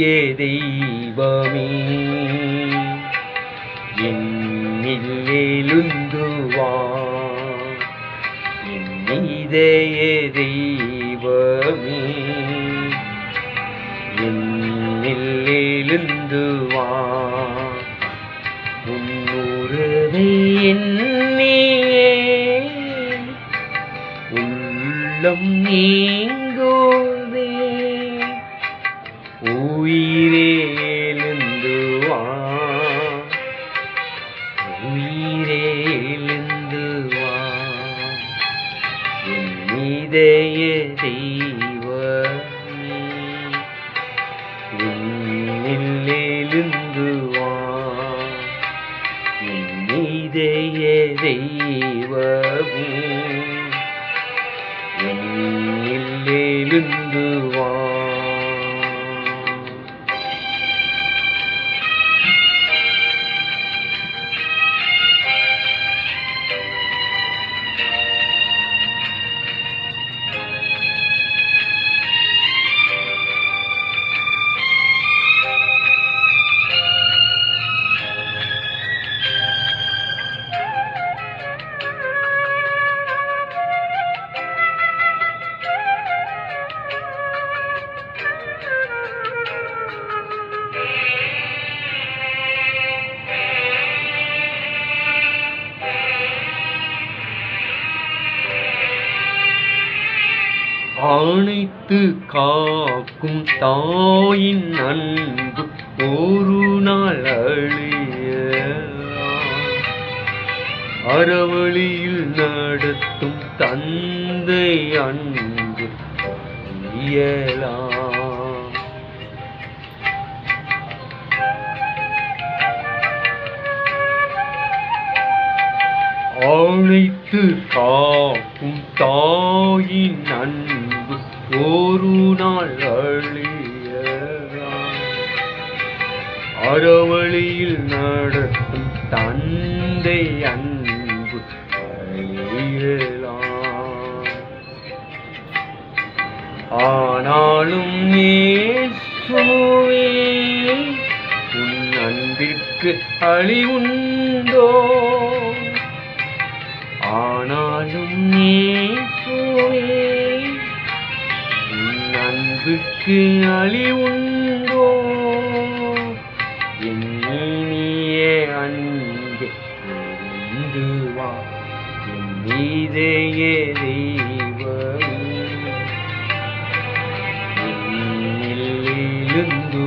இதய தெய்வமே. என்னில்லுந்துவான் எழுந்து என் இதய தெய்வமே என்னில்லுந்துவான் உன்னுறவை என்ன ஆணைத்து காக்கும் தாயின் அன்பு ஒரு நாள் அழிய. அறவழியில் நடத்தும் தந்தை அன்பு இயலாம். அழைத்து காக்கும் தாயின் அன்பு ஒரு நாள் அழியலாம். அறவழியில் நடக்கும் தந்தை அன்பு அழியலாம். ஆனாலும் இயேசுவே உன் அன்பிற்கு அழிவுண்டோ? ஆனாலும் இயேசுவே உன் அன்புக்கு அழிவுண்டோ என் இனிய அன்பு எழுந்து வா. என் இதய தெய்வமே என்னில் எழுந்து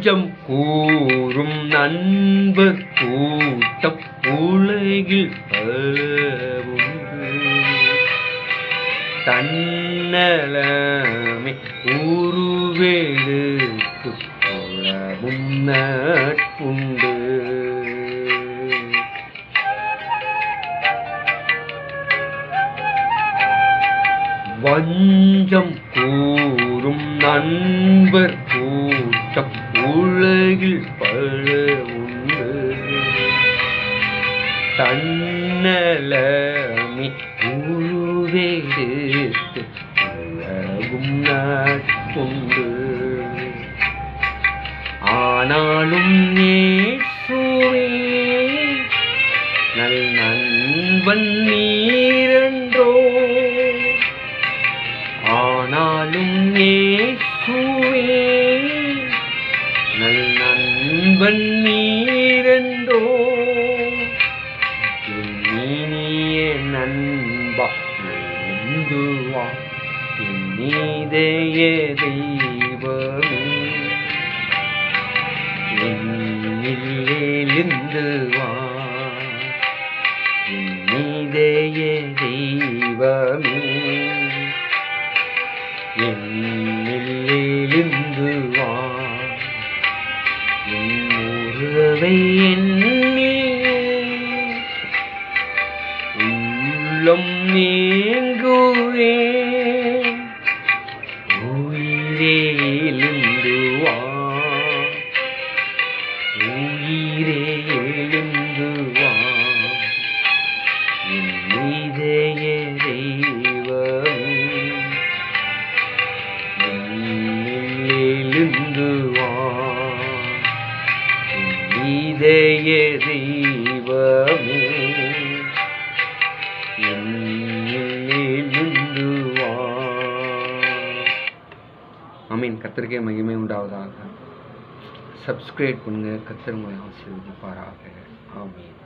நெஞ்சம் கூறும் நண்பு கூட்டம் உலகில் தன்னலமே உருவெடுத்து உலகும் நட்புண்டு. வஞ்சம் கூறும் நண்பர் தன்னலமி உருவெடுத்து அழகும் நட்புண்டு ஆனாலும் நேசுவே நல் நண்பன் நீரன்றோ. ஆனாலும் நேசுவே நண்பன் நீரன்றோ. நண்பா எழுந்து வா என் நீதைய தெய்வமே. விழுந்துவான் வா இதய தெய்வமே அமீன் கத்திரிக்கை மகிமை உண்டாவதாக. சப்ஸ்கிரைப் பண்ணுங்கள் கத்தர் உங்களை ஆசீர்வதிப்பாராக. ஆமீன்.